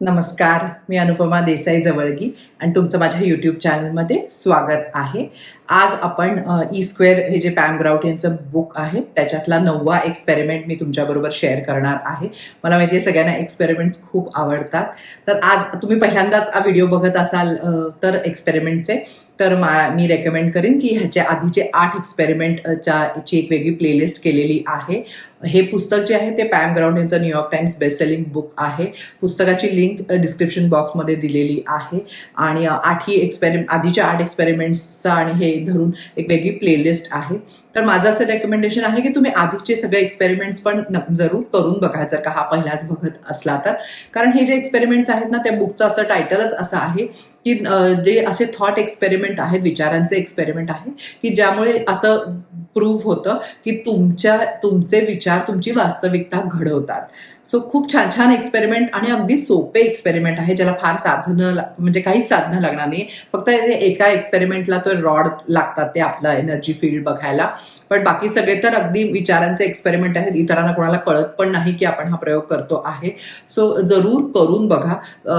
नमस्कार मी अनुपमा देसाई जवळगी आणि तुमचं माझ्या यूट्यूब चॅनलमध्ये स्वागत आहे. आज आपण ई स्क्वेअर हे जे पॅम ग्राउट यांचं बुक आहे त्याच्यातला नववा एक्सपेरिमेंट मी तुमच्याबरोबर शेअर करणार आहे. मला माहिती आहे सगळ्यांना एक्सपेरिमेंट्स खूप आवडतात. तर आज तुम्ही पहिल्यांदाच हा व्हिडिओ बघत असाल तर एक्सपेरिमेंटचे तर मा मी रेकमेंड करेन की ह्याच्या आधीचे आठ एक्सपेरिमेंटच्या ची एक वेगळी प्लेलिस्ट केलेली आहे. हे पुस्तक जे आहे ते पॅम ग्राउंड यांचं New York Times best selling book आहे. पुस्तकाची लिंक डिस्क्रिप्शन बॉक्समध्ये दिलेली आहे. आणि आठही एक्सपेरि आधीच्या आठ एक्सपेरिमेंट्सचा आणि हे धरून एक वेगळी प्लेलिस्ट आहे. तर माझं असं रेकमेंडेशन आहे की तुम्ही आधीचे सगळे एक्सपेरिमेंट्स पण जरूर करून बघा जर का हा पहिलाच बघत असला तर. कारण हे जे एक्सपेरिमेंट्स आहेत ना त्या बुकचं असं टायटलच असं आहे की जे असे थॉट एक्सपेरिमेंट आहेत विचारांचे एक्सपेरिमेंट आहे की ज्यामुळे असं प्रूव्ह होतं की तुमच्या तुमचे विचार तुमची वास्तविकता घडवतात. सो खूप छान छान एक्सपेरिमेंट आणि अगदी सोपे एक्सपेरिमेंट आहे ज्याला फार साधनं म्हणजे काहीच साधनं लागणार नाही फक्त एका एक्सपेरिमेंटला तो रॉड लागतात ते आपलं एनर्जी फील्ड बघायला. पण बाकी सगळे तर अगदी विचारांचे एक्सपेरिमेंट आहेत इतरांना कोणाला कळत पण नाही की आपण हा प्रयोग करतो आहे. सो जरूर करून बघा.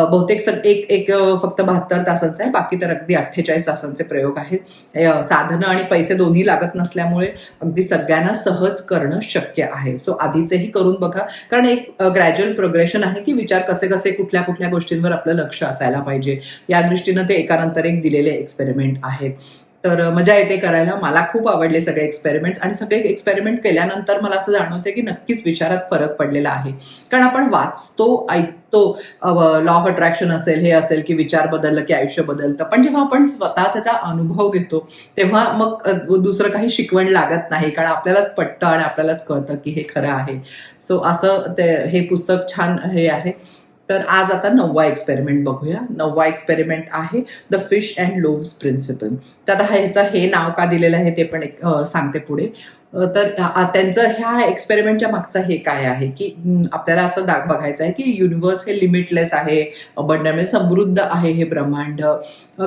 बहुतेक सग- एक एक फक्त बहात्तर तासांचा आहे बाकी तर अगदी अठ्ठेचाळीस तासांचे प्रयोग आहेत. साधनं आणि पैसे दोन्ही लागत नसल्यामुळे अगदी सगळ्यांना सहज करणं शक्य आहे. सो आधीचेही करून बघा. कारण एक ग्रॅज्युअल प्रोग्रेशन आहे की विचार कसे कसे कुठल्या कुठल्या गोष्टींवर आपलं लक्ष असायला पाहिजे. या दृष्टीनं ते एकानंतर एक दिलेले एक्सपेरिमेंट आहेत. तर मजा येते करायला. मला खूप आवडले सगळे एक्सपेरिमेंट आणि सगळे एक्सपेरिमेंट केल्यानंतर मला असं जाणवते की नक्कीच विचारात फरक पडलेला आहे. कारण आपण वाचतो ऐकतो लॉ ऑफ अट्रॅक्शन असेल हे असेल की विचार बदललं की आयुष्य बदलतं. पण जेव्हा आपण स्वतः त्याचा अनुभव घेतो तेव्हा मग दुसरं काही शिकवण लागत नाही. कारण आपल्यालाच पटतं आणि आपल्यालाच कळतं की हे खरं आहे. सो असं ते हे पुस्तक छान हे आहे. तर आज आता नववा एक्सपेरिमेंट बघूया. नववा एक्सपेरिमेंट आहे the fish and loaves principle तर आता ह्याचं हे नाव का दिलेलं आहे ते पण एक, सांगते पुढे. तर त्यांचं ह्या एक्सपेरिमेंटच्या मागचं हे काय आहे की आपल्याला असं दाग बघायचं आहे की युनिव्हर्स हे लिमिटलेस आहे अबंड म्हणजे समृद्ध आहे हे ब्रह्मांड.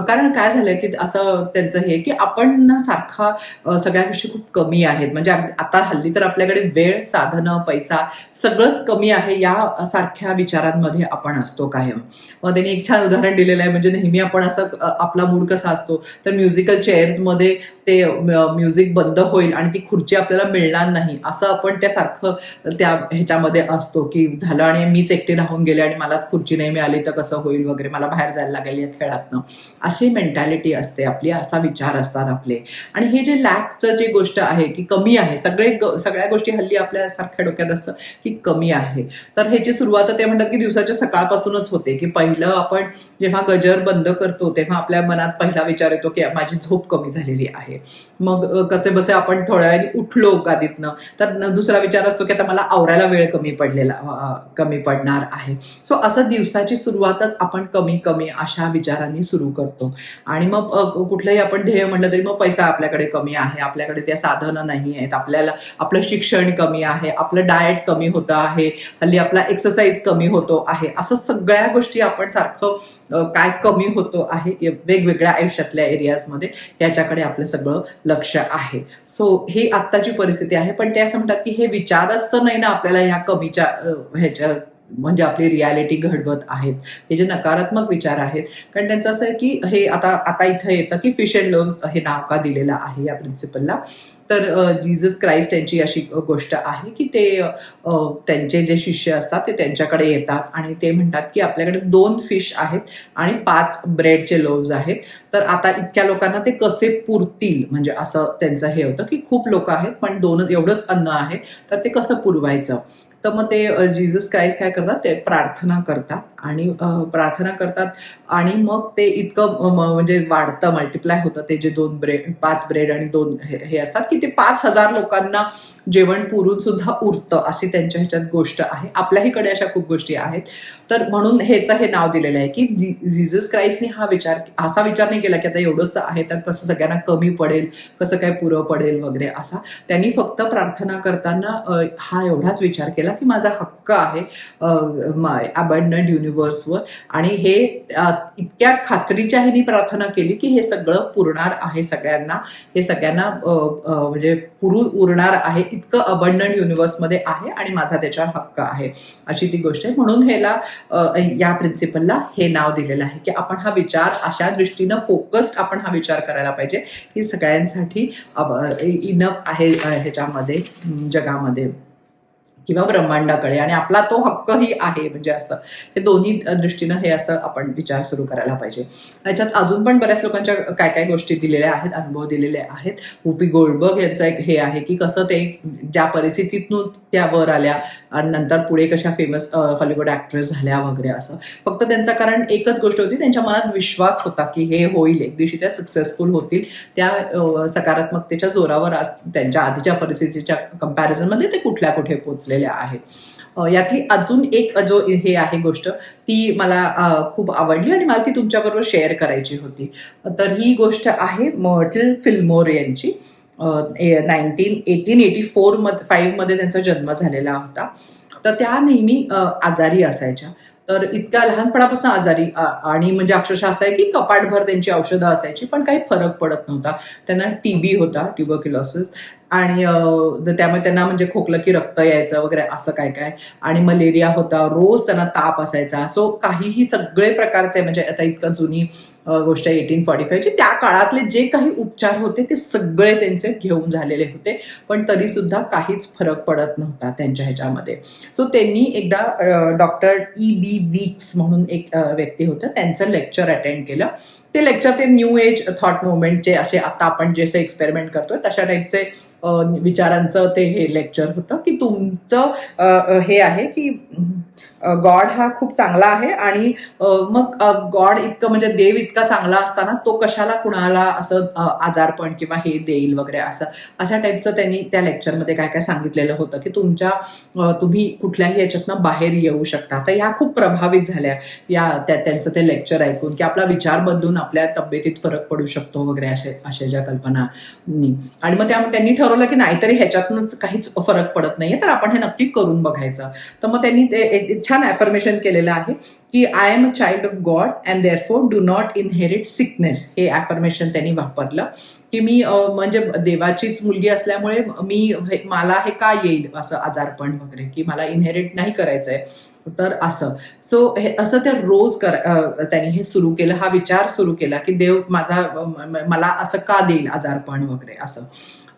कारण काय झालंय की असं त्यांचं हे की आपण ना सारखा सगळ्या गोष्टी खूप कमी आहेत. म्हणजे आता हल्ली तर आपल्याकडे वेळ साधनं पैसा सगळंच कमी आहे या सारख्या विचारांमध्ये आपण असतो कायम. मग त्यांनी एक छान उदाहरण दिलेलं आहे. म्हणजे नेहमी आपण असं आपला मूड कसा असतो. तर म्युझिकल चेअर्समध्ये ते म्युझिक बंद होईल आणि ती खुर्ची आपल्याला मिळणार नाही असं आपण त्या सारखं त्या ह्याच्यामध्ये असतो की झालं आणि मीच एकटी राहून गेले आणि मलाच खुर्ची नाही मिळाली तर कसं होईल वगैरे मला बाहेर जायला लागेल या खेळातनं. अशी मेंटॅलिटी असते आपली असा विचार असतात आपले. आणि हे जे लॅकचं जे गोष्ट आहे की कमी आहे सगळे सगळ्या गोष्टी हल्ली आपल्या सारख्या डोक्यात असतं की कमी आहे. तर ह्याची सुरुवात ते म्हणतात की दिवसाच्या सकाळपासूनच होते की पहिलं आपण जेव्हा गजर बंद करतो तेव्हा आपल्या मनात पहिला विचार येतो की माझी झोप कमी झालेली आहे. मग कसे बसे आपण थोड्या वेळाने उठलो गादीतनं तर दुसरा विचार असतो की आता मला आवरायला वेळ कमी पडलेला कमी पडणार आहे. सो असं दिवसाची सुरुवातच आपण कमी कमी अशा विचारांनी सुरू करतो. आणि मग कुठलंही आपण ध्येय म्हटलं तरी मग पैसा आपल्याकडे कमी आहे. आपल्याकडे त्या साधनं नाही आहेत. आपल्याला आपलं शिक्षण कमी आहे. आपलं डाएट कमी होतं आहे. हल्ली आपला एक्सरसाइज कमी होतो आहे. असं सगळ्या गोष्टी आपण सारखं काय कमी होतो आहे वेगवेगळ्या आयुष्यातल्या एरियाजमध्ये याच्याकडे आपलं सगळं लक्ष आहे. सो हे आत्ताची परिस्थिती आहे पण ते असं म्हणतात की हे विचारच तर नाही ना आपल्याला ह्या कमीच्या ह्याच्या म्हणजे आपली रियालिटी घडवत आहेत. हे जे नकारात्मक विचार आहेत कारण त्यांचं असं आहे की हे आता आता इथं येतं की फिश अँड लव्ह हे नाव का दिलेलं आहे या प्रिन्सिपलला तर जीजस क्राईस्ट क्राइस्ट यांची अशी गोष्ट आहे की ते त्यांचे जे शिष्य असतात ते त्यांच्याकडे येतात आणि ते म्हणतात की आपल्याकडे दोन फिश आहेत आणि पाच ब्रेडचे लोव्ज आहेत. तर आता इतक्या लोकांना ते कसे पुरतील? म्हणजे असं त्यांचं हे होतं की खूप लोक आहेत पण दोन एवढंच अन्न आहे. तर ते कसं पुरवायचं? तर मग ते जीजस क्राईस्ट काय करतात? ते प्रार्थना करतात आणि प्रार्थना करतात आणि मग ते इतकं म्हणजे वाढतं मल्टिप्लाय होतं. ते जे दोन ब्रेड पाच ब्रेड आणि दोन हे असतात की ते पाच हजार लोकांना जेवण पुरून सुद्धा उरतं अशी त्यांच्या ह्याच्यात गोष्ट आहे. आपल्याहीकडे अशा खूप गोष्टी आहेत. तर म्हणून हेच हे नाव दिलेलं आहे की जी जीजस क्राईस्टने हा विचार असा विचार नाही केला की आता एवढंसं आहे तर कसं सगळ्यांना कमी पडेल कसं काय पुरं पडेल वगैरे असा. त्यांनी फक्त प्रार्थना करताना हा एवढाच विचार केला केला की माझा हक्क आहे अबंडंट युनिव्हर्सवर आणि हे इतक्या खात्रीच्या ह्यानी प्रार्थना केली की हे सगळं पुरणार आहे सगळ्यांना. हे सगळ्यांना म्हणजे पुरू उरणार आहे इतकं अबंडंट युनिव्हर्समध्ये आहे आणि माझा त्याच्यावर हक्क आहे. अशी ती गोष्ट आहे. म्हणून ह्याला या प्रिन्सिपलला हे नाव दिलेलं आहे की आपण हा विचार अशा दृष्टीनं फोकस्ड आपण हा विचार करायला पाहिजे की सगळ्यांसाठी इनफ आहे ह्याच्यामध्ये जगामध्ये. किंवा ब्रह्मांडाकडे आणि आपला तो हक्कही आहे म्हणजे असं. हे दोन्ही दृष्टीनं हे असं आपण विचार सुरू करायला पाहिजे. याच्यात अजून पण बऱ्याच लोकांच्या काय काय गोष्टी दिलेल्या आहेत अनुभव दिलेले आहेत. उपी गोल्डबर्ग यांचं एक हे आहे की कसं ते ज्या परिस्थितीतून त्या वर आल्या आणि नंतर पुढे कशा फेमस हॉलिवूड ऍक्ट्रेस झाल्या वगैरे असं. फक्त त्यांचं कारण एकच गोष्ट होती त्यांच्या मनात विश्वास होता की हे होईल एक दिवशी त्या सक्सेसफुल होतील. त्या सकारात्मकतेच्या जोरावर आज त्यांच्या आधीच्या परिस्थितीच्या कम्पॅरिझनमध्ये ते कुठल्या कुठे पोहोचलेले आहेत यातली अजून एक जो हे आहे गोष्ट ती मला खूप आवडली आणि मला ती तुमच्याबरोबर शेअर करायची होती. तर ही गोष्ट आहे मॉर्टल फिल्मोर यांची. नाईन्टीन एटीन एटी फोरमध्ये फाईव्हमध्ये त्यांचा जन्म झालेला होता. तर त्या नेहमी आजारी असायच्या. तर इतक्या लहानपणापासून आजारी आणि म्हणजे अक्षरशः असं आहे की कपाटभर त्यांची औषधं असायची पण काही फरक पडत नव्हता. त्यांना टीबी होता ट्युबरक्युलॉसिस आणि त्यामुळे त्यांना म्हणजे खोकलं की रक्त यायचं वगैरे असं काय काय. आणि मलेरिया होता रोज त्यांना ताप असायचा. सो काहीही सगळे प्रकारचे म्हणजे आता इतकं जुनी गोष्ट एटीन फॉर्टी फाईव्हची त्या काळातले जे काही उपचार होते ते सगळे त्यांचे घेऊन झालेले होते. पण तरी सुद्धा काहीच फरक पडत नव्हता त्यांच्या ह्याच्यामध्ये. सो त्यांनी एकदा डॉक्टर ई बी वीक्स म्हणून एक व्यक्ती होतं त्यांचं लेक्चर अटेंड केलं. ते लेक्चर ते न्यू एज थॉट मुवमेंटचे असे आता आपण जसे एक्सपेरिमेंट करतोय तशा टाईपचे विचारांचं ते हे लेक्चर होतं की तुमचं हे आहे की गॉड हा खूप चांगला आहे आणि मग गॉड इतकं म्हणजे देव इतका चांगला असताना तो कशाला कुणाला असं आजारपण किंवा हे देईल वगैरे असं अशा टाईपचं त्यांनी त्या लेक्चरमध्ये काय काय सांगितलेलं होतं की तुमच्या तुम्ही कुठल्याही याच्यातनं बाहेर येऊ शकता. तर ह्या खूप प्रभावित झाल्या या त्या त्यांचं ते लेक्चर ऐकून की आपला विचार बदलून आपल्या तब्येतीत फरक पडू शकतो वगैरे असे अशा ज्या कल्पना आणि मग त्यामुळे त्यांनी ठरवलं की नाहीतरी ह्याच्यातूनच काहीच फरक पडत नाहीये तर आपण हे नक्की करून बघायचं. तर मग त्यांनी ते छान ॲफर्मेशन केलेलं आहे की I am a child of God and therefore do not inherit sickness हे ॲफर्मेशन त्यांनी वापरलं. की मी म्हणजे देवाचीच मुलगी असल्यामुळे मी हे- मला हे का येईल असं आजारपण वगैरे की मला इनहेरिट नाही करायचंय. तर असं. सो हे असं ते रोज कर त्यांनी हे सुरू केलं हा विचार सुरू केला की देव माझा मला असं का देईल आजारपण वगैरे? असं.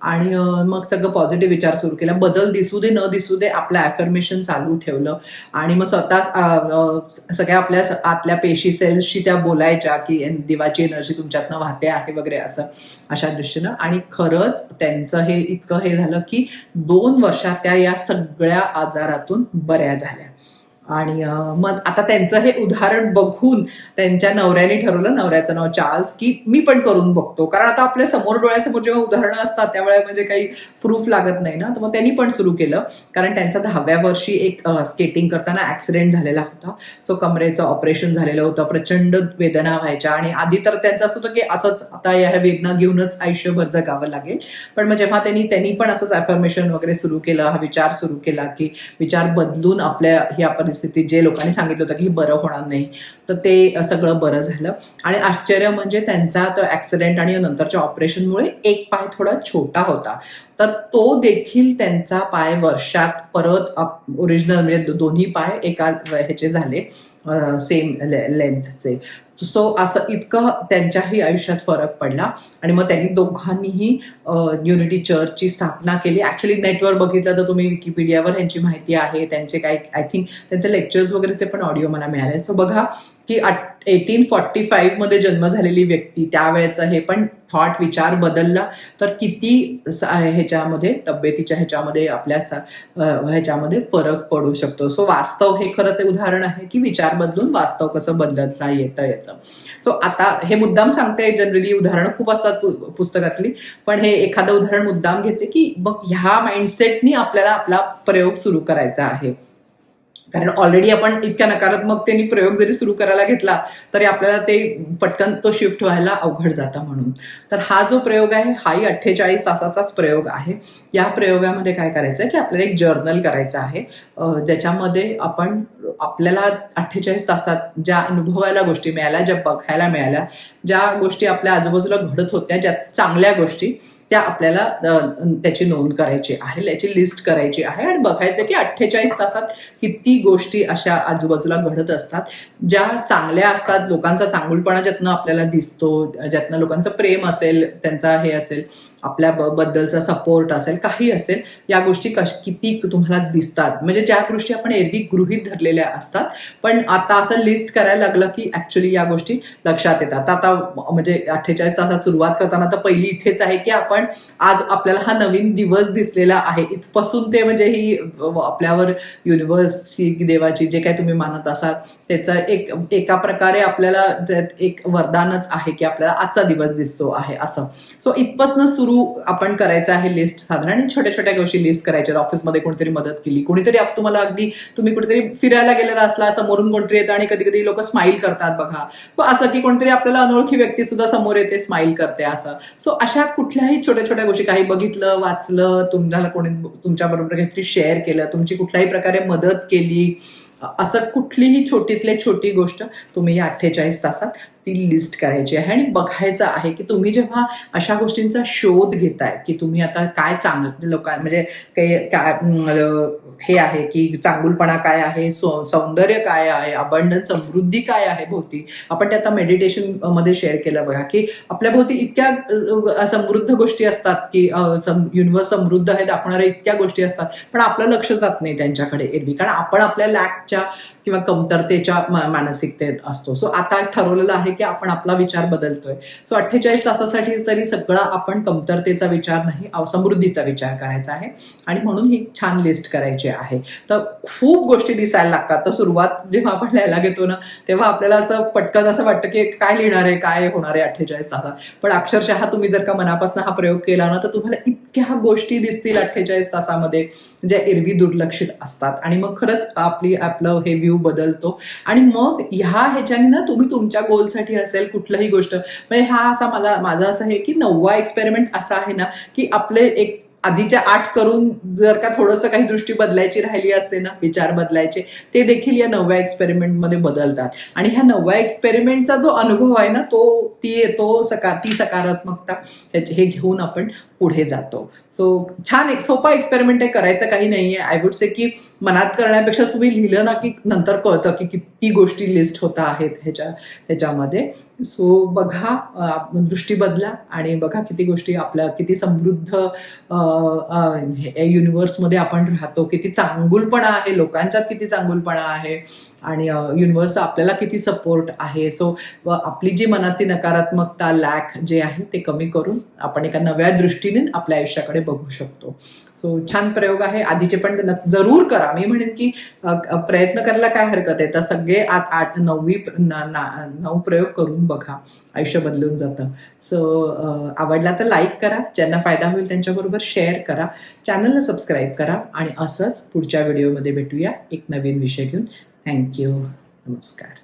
आणि मग सगळं पॉझिटिव्ह विचार सुरू केला. बदल दिसू दे न दिसू दे आपलं अफर्मेशन चालू ठेवलं. आणि मग स्वतः सगळ्या आपल्या आतल्या पेशी सेल्सशी त्या बोलायच्या की देवाची एनर्जी तुमच्यातनं वाहते आहे वगैरे असं अशा दृष्टीनं. आणि खरंच त्यांचं हे इतकं हे झालं की दोन वर्षात त्या या सगळ्या आजारातून बऱ्या झाल्या. आणि मग आता त्यांचं हे उदाहरण बघून त्यांच्या नवऱ्याने ठरवलं नवऱ्याचं नाव चार्ल्स की मी पण करून बघतो. कारण आता आपल्यासमोर डोळ्यासमोर जेव्हा उदाहरणं असतात त्यावेळेस म्हणजे काही प्रूफ लागत नाही ना. तर मग त्यांनी पण सुरू केलं. कारण त्यांचा दहाव्या वर्षी एक स्केटिंग करताना ऍक्सिडेंट झालेला होता. सो कमरेचं ऑपरेशन झालेलं होतं प्रचंड वेदना व्हायच्या. आणि आधी तर त्यांचं असं होतं की असंच आता या वेदना घेऊनच आयुष्यभर जगावं लागेल. पण मग जेव्हा त्यांनी त्यांनी पण असंच अफर्मेशन वगैरे सुरू केलं हा विचार सुरू केला की विचार बदलून आपल्या ह्या परिस्थिती परिस्थितीत जे लोकांनी सांगितलं होतं की बरं होणार नाही तर ते सगळं बरं झालं. आणि आश्चर्य म्हणजे त्यांचा तो ऍक्सिडेंट आणि नंतरच्या ऑपरेशनमुळे एक पाय थोडा छोटा होता. तर तो देखील त्यांचा पाय वर्षात परत ओरिजिनल म्हणजे दोन्ही पाय एका ह्याचे झाले सेम लेंथचे सो असं इतकं त्यांच्याही आयुष्यात फरक पडला. आणि मग त्यांनी दोघांनीही युनिटी चर्चची स्थापना केली. ऍक्च्युली नेटवर बघितलं तर तुम्ही विकिपीडियावर यांची माहिती आहे. त्यांचे काही आय थिंक त्यांचे लेक्चर्स वगैरेचे पण ऑडिओ मला मिळाले. सो बघा की एटीन फॉर्टी फाईव्हमध्ये जन्म झालेली व्यक्ती त्यावेळेचं हे पण थॉट विचार बदलला. तर किती ह्याच्यामध्ये तब्येतीच्या ह्याच्यामध्ये आपल्या ह्याच्यामध्ये फरक पडू शकतो. सो वास्तव हे खरंच उदाहरण आहे की विचार बदलून वास्तव कसं बदलता येतं याचं. सो आता हे मुद्दाम सांगते जनरली उदाहरणं खूप असतात पुस्तकातली. पण हे एखादं उदाहरण मुद्दाम घेते की मग ह्या माइंडसेटनी आपल्याला आपला प्रयोग सुरू करायचा आहे. कारण ऑलरेडी आपण इतक्या नकारात्मकतेने प्रयोग जरी सुरू करायला घेतला तरी आपल्याला ते पटकन तो शिफ्ट व्हायला अवघड जातं म्हणून. तर हा जो प्रयोग आहे हाही अठ्ठेचाळीस तासाचाच प्रयोग आहे. या प्रयोगामध्ये काय करायचं आहे की आपल्याला एक जर्नल करायचं आहे ज्याच्यामध्ये आपण आपल्याला अठ्ठेचाळीस तासात ज्या अनुभवायला गोष्टी मिळाल्या ज्या बघायला मिळाल्या ज्या गोष्टी आपल्या आजूबाजूला घडत होत्या ज्या चांगल्या गोष्टी त्या आपल्याला त्याची नोंद करायची आहे त्याची लिस्ट करायची आहे आणि बघायचं की अठ्ठेचाळीस तासात किती गोष्टी अशा आजूबाजूला घडत असतात ज्या चांगल्या असतात लोकांचा चांगुलपणा ज्यातनं आपल्याला दिसतो ज्यातनं लोकांचं प्रेम असेल त्यांचा हे असेल आपल्या बद्दलचा सपोर्ट असेल काही असेल या गोष्टी कश किती तुम्हाला दिसतात. म्हणजे ज्या गोष्टी आपण एरवी गृहित धरलेल्या असतात पण आता असं लिस्ट करायला लागलं की ऍक्च्युली या गोष्टी लक्षात येतात. आता म्हणजे अठ्ठेचाळीस तासात सुरुवात करताना तर पहिली इथेच आहे की आपण आज आपल्याला हा नवीन दिवस दिसलेला आहे. इथपासून ते म्हणजे ही आपल्यावर युनिव्हर्सची देवाची जे काही तुम्ही मानत असाल त्याचा एक एका प्रकारे आपल्याला एक वरदानच आहे की आपल्याला आजचा दिवस दिसतो आहे असं. सो इथपासून सुरू आपण करायचं आहे लिस्ट साधारण आणि छोट्या छोट्या गोष्टी लिस्ट करायच्या ऑफिसमध्ये कोणीतरी मदत केली कोणीतरी तुम्हाला अगदी तुम्ही कुठेतरी फिरायला गेलेला असला समोरून कोणतरी येतं आणि कधी कधी लोक स्माईल करतात बघा. असं की कोणतरी आपल्याला अनोळखी व्यक्ती सुद्धा समोर येते स्माईल करते असं. सो अशा कुठल्याही छोट्या छोट्या गोष्टी काही बघितलं वाचलं तुम्हाला कोणी तुमच्या बरोबर काहीतरी शेअर केलं तुमची कुठल्याही प्रकारे मदत केली असं कुठलीही छोटीतली छोटी गोष्ट तुम्ही या अठ्ठेचाळीस तासात ती लिस्ट करायची आहे. आणि बघायचं आहे की तुम्ही जेव्हा अशा गोष्टींचा शोध घेताय की तुम्ही आता काय चांगलं म्हणजे लोकां म्हणजे काही काय हे आहे की चांगुलपणा काय आहे सौंदर्य काय आहे अबंडन समृद्धी काय आहे भोवती आपण ते आता मेडिटेशनमध्ये शेअर केलं बघा की आपल्या भोवती इतक्या समृद्ध गोष्टी असतात की युनिव्हर्स समृद्ध आहे दाखवणाऱ्या इतक्या गोष्टी असतात पण आपलं लक्ष जात नाही त्यांच्याकडे एरवी. कारण आपण आपल्या लॅकच्या किंवा कमतरतेच्या मानसिकतेत असतो. सो आता एक ठरवलेलं आहे की आपण आपला विचार बदलतोय. सो अठ्ठेचाळीस तासासाठी तरी सगळा आपण कमतरतेचा विचार नाही समृद्धीचा विचार करायचा आहे. आणि म्हणून ही छान लिस्ट करायची आहे. तर खूप गोष्टी दिसायला लागतात. तर सुरुवात जेव्हा आपण लिहायला घेतो ना तेव्हा आपल्याला असं पटकन असं वाटतं की काय लिहिणार आहे काय होणार आहे अठ्ठेचाळीस तासात. पण अक्षरशः तुम्ही जर का मनापासून हा प्रयोग केला ना तर तुम्हाला की ह्या गोष्टी दिसतील अठ्ठेचाळीस तासामध्ये ज्या एरवी दुर्लक्षित असतात. आणि मग खरंच आपली आपलं हे व्ह्यू बदलतो. आणि मग ह्या ह्याच्याने ना तुम्ही तुमच्या गोलसाठी असेल कुठलंही गोष्ट. म्हणजे हा असा मला माझं असं आहे की नववा एक्सपेरिमेंट असा आहे ना की आपले एक आधीच्या आठ करून जर का थोडंसं काही दृष्टी बदलायची राहिली असते ना विचार बदलायचे ते देखील या नवव्या एक्सपेरिमेंटमध्ये बदलतात. आणि ह्या नवव्या एक्सपेरिमेंटचा जो अनुभव आहे ना तो ती येतो सका ती सकारात्मकता हे घेऊन आपण पुढे जातो. सो छान एक सोपा एक्सपेरिमेंट आहे करायचं काही नाहीये. आय वुड से की मनात करण्यापेक्षा तुम्ही लिहिलं ना की नंतर कळतं की किती गोष्टी लिस्ट होत आहेत ह्याच्या ह्याच्यामध्ये. सो बघा दृष्टी बदला आणि बघा किती गोष्टी आपल्या किती समृद्ध युनिव्हर्समध्ये आपण राहतो. किती चांगुलपणा आहे लोकांच्यात किती चांगुलपणा आहे. आणि युनिव्हर्स आपल्याला किती सपोर्ट आहे. सो आपली जी मनातली नकारात्मकता लॅक जे आहे ते कमी करून आपण एका नव्या दृष्टीने आपल्या आयुष्याकडे बघू शकतो. सो छान प्रयोग आहे. आधीचे पण जरूर करा. मी म्हणेन की प्रयत्न करायला काय हरकत आहे? तर सगळे आठ आठ नववी नऊ प्रयोग करून बघा. आयुष्य बदलून जातं. सो आवडला तर लाईक करा. ज्यांना फायदा होईल त्यांच्याबरोबर शेअर करा. चॅनलला सबस्क्राईब करा. आणि असंच पुढच्या व्हिडिओमध्ये भेटूया. एक नवीन विषय घेऊन. थँक्यू नमस्कार